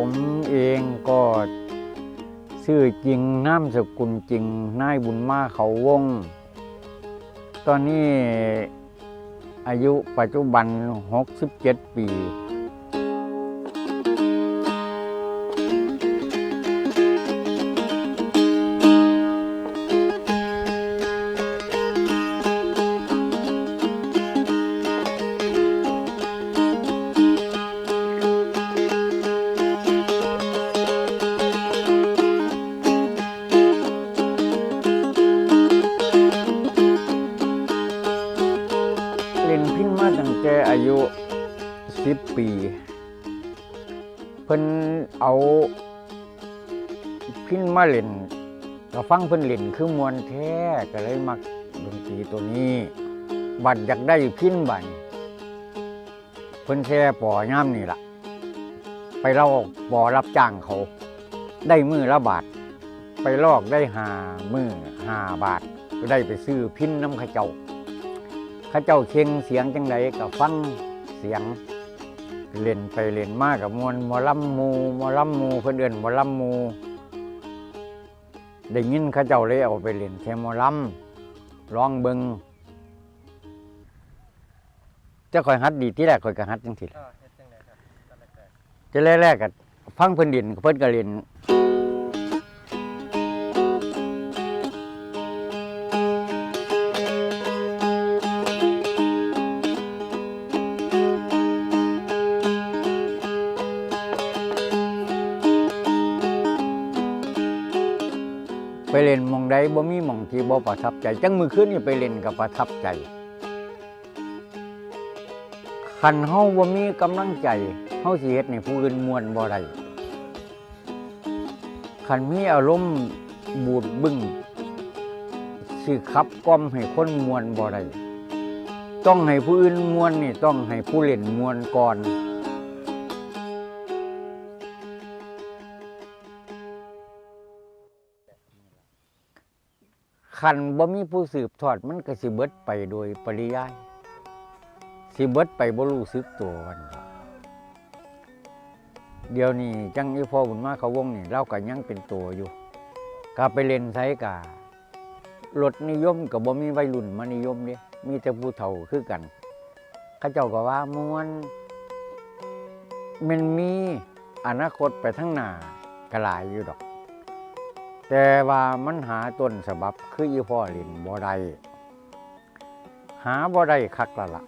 ผมเองก็ชื่อจริงนามสกุลจริงนายบุญมาเขาวง ตอนนี้อายุปัจจุบัน 67 ปี แต่อายุ 10 ปี เพิ่นเอาพินมาเล่นก็ฟังเพิ่นเล่นคือมวนแท้ก็เลยมักดนตรีตัวนี้ บัดอยากได้พินบัดเพิ่นแช่ปอย่ามนี่ล่ะ ไปเล่าปอรับจ้างเขา ได้มือละบาท ไปลอกได้หามือหาบาท ก็ได้ไปซื้อพินน้ำข้าเจ้า ข้าเจ้าเคียงเสียงจังไดกับฟังเสียงเล่นไปเล่นมากกับมวลหมอลำหมูหมอลำหมูเพื่อนเดินหมอลำหมูได้ยินเข้าเจ้าเลยเอาไปเล่นแค่หมอลำร้องเบิงจะคอยฮัดดีที่แรกคอยก็ฮัดจังสิก็เฮ็ดจังไดครับตอนแรกจะแรกๆกับฟังเพิ่นเดินเพิ่นก็เล่น เล่นมองใดบ่มีมองที่บ่ประทับใจ จังมือขึ้นนี่ไปเล่นกับประทับใจคันเฮาบ่มีกำลังใจเฮาสิเฮ็ดให้ผู้อื่นมวนบ่ได้คันมีอารมณ์บูดบึ้งสิขับกล่อมให้คนมวนบ่ได้ต้องให้ผู้อื่นมวนนี่ต้องให้ผู้เล่นมวนก่อน คันบ่มีผู้สืบทอดมันก็สิเบิดไปโดยปริยาย สิเบิดไปบ่รู้สึกตัววันเดี๋ยวนี้จังอีพ่อบุญมาเขาวงนี่เราก็ยังเป็นตัวอยู่ก็ไปเล่นไสการถนิยมก็บ่มีวัยรุ่นมานิยมเด้มีแต่ผู้เฒ่าคือกันเขาเจ้าก็ว่ามวนมันมีอนาคตไปทั้งหน้าก็หลายอยู่ดอก แต่ว่ามันหาต้นฉบับคืออีพ่อลินบ่ได้หาบ่ได้คักและละ